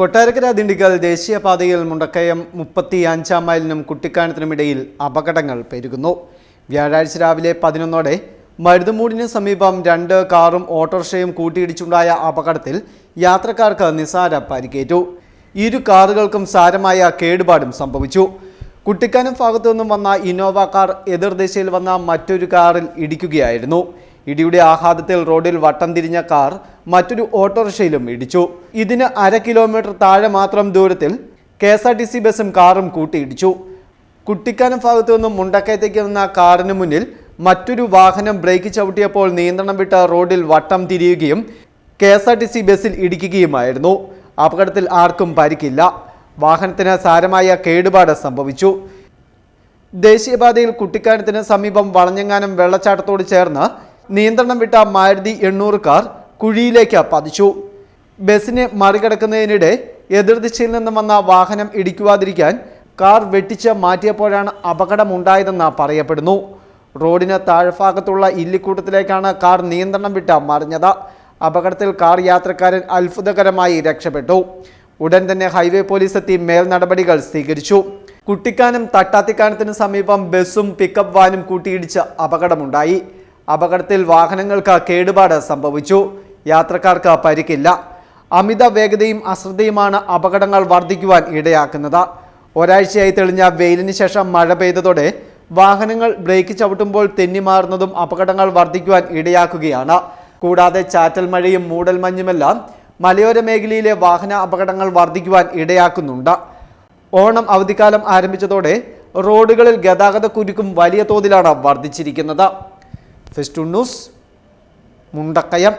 കൊട്ടാരക്കര ദിണ്ടിഗൽ ദേശീയപാതയിൽ മുണ്ടക്കയം മുപ്പത്തി അഞ്ചാം മൈലിനും കുട്ടിക്കാനത്തിനുമിടയിൽ അപകടങ്ങൾ പെരുകുന്നു. വ്യാഴാഴ്ച രാവിലെ പതിനൊന്നോടെ മരുതുമൂടിന് സമീപം രണ്ട് കാറും ഓട്ടോറിക്ഷയും കൂട്ടിയിടിച്ചുണ്ടായ അപകടത്തിൽ യാത്രക്കാർക്ക് നിസാര പരിക്കേറ്റു. ഇരു കാറുകൾക്കും സാരമായ കേടുപാടും സംഭവിച്ചു. കുട്ടിക്കാനം ഭാഗത്തു നിന്നും വന്ന ഇന്നോവ കാർ എതിർദിശയിൽ വന്ന മറ്റൊരു കാറിൽ ഇടിക്കുകയായിരുന്നു. ഇടിയുടെ ആഘാതത്തിൽ റോഡിൽ വട്ടം തിരിഞ്ഞ കാർ മറ്റൊരു ഓട്ടോറിക്ഷയിലും ഇടിച്ചു. ഇതിന് അര കിലോമീറ്റർ താഴെ മാത്രം ദൂരത്തിൽ K S R T C ബസും കാറും കൂട്ടിയിടിച്ചു. കുട്ടിക്കാനം ഭാഗത്തു നിന്നും മുണ്ടക്കയത്തേക്ക് വന്ന കാറിന് മുന്നിൽ മറ്റൊരു വാഹനം ബ്രേക്ക് ചവിട്ടിയപ്പോൾ നിയന്ത്രണം വിട്ട റോഡിൽ വട്ടം തിരിയുകയും K S R T C ബസ്സിൽ ഇടിക്കുകയുമായിരുന്നു. അപകടത്തിൽ ആർക്കും പരിക്കില്ല. വാഹനത്തിന് സാരമായ കേടുപാട് സംഭവിച്ചു. ദേശീയപാതയിൽ കുട്ടിക്കാനത്തിന് സമീപം വളഞ്ഞങ്ങാനം വെള്ളച്ചാട്ടത്തോട് ചേർന്ന് നിയന്ത്രണം വിട്ട മാരുതി എണ്ണൂറ് കാർ കുഴിയിലേക്ക് പതിച്ചു. ബസ്സിനെ മറികടക്കുന്നതിനിടെ എതിർദിശയിൽ നിന്നും വന്ന വാഹനം ഇടിക്കുവാതിരിക്കാൻ കാർ വെട്ടിച്ച് മാറ്റിയപ്പോഴാണ് അപകടമുണ്ടായതെന്ന് പറയപ്പെടുന്നു. റോഡിന് താഴ്ഭാഗത്തുള്ള ഇല്ലിക്കൂട്ടത്തിലേക്കാണ് കാർ നിയന്ത്രണം വിട്ട് മറിഞ്ഞത്. അപകടത്തിൽ കാർ യാത്രക്കാരൻ അത്ഭുതകരമായി രക്ഷപ്പെട്ടു. ഉടൻ തന്നെ ഹൈവേ പോലീസ് എത്തി മേൽ നടപടികൾ സ്വീകരിച്ചു. കുട്ടിക്കാനം തട്ടാത്തിക്കാനത്തിന് സമീപം ബസ്സും പിക്കപ്പ് വാനും കൂട്ടിയിടിച്ച് അപകടമുണ്ടായി. അപകടത്തിൽ വാഹനങ്ങൾക്ക് കേടുപാട് സംഭവിച്ചു. യാത്രക്കാർക്ക് പരിക്കില്ല. അമിത വേഗതയും അശ്രദ്ധയുമാണ് അപകടങ്ങൾ വർദ്ധിക്കുവാൻ ഇടയാക്കുന്നത്. ഒരാഴ്ചയായി തെളിഞ്ഞ വെയിലിന് ശേഷം മഴ പെയ്തതോടെ വാഹനങ്ങൾ ബ്രേക്ക് ചവിട്ടുമ്പോൾ തെന്നിമാറുന്നതും അപകടങ്ങൾ വർദ്ധിക്കുവാൻ ഇടയാക്കുകയാണ്. കൂടാതെ ചാറ്റൽ മഴയും മൂടൽമഞ്ഞുമെല്ലാം മലയോര മേഖലയിലെ വാഹന അപകടങ്ങൾ വർദ്ധിക്കുവാൻ ഇടയാക്കുന്നുണ്ട്. ഓണം അവധിക്കാലം ആരംഭിച്ചതോടെ റോഡുകളിൽ ഗതാഗത കുരുക്കും വലിയ തോതിലാണ് വർദ്ധിച്ചിരിക്കുന്നത്. festunus mundakayam.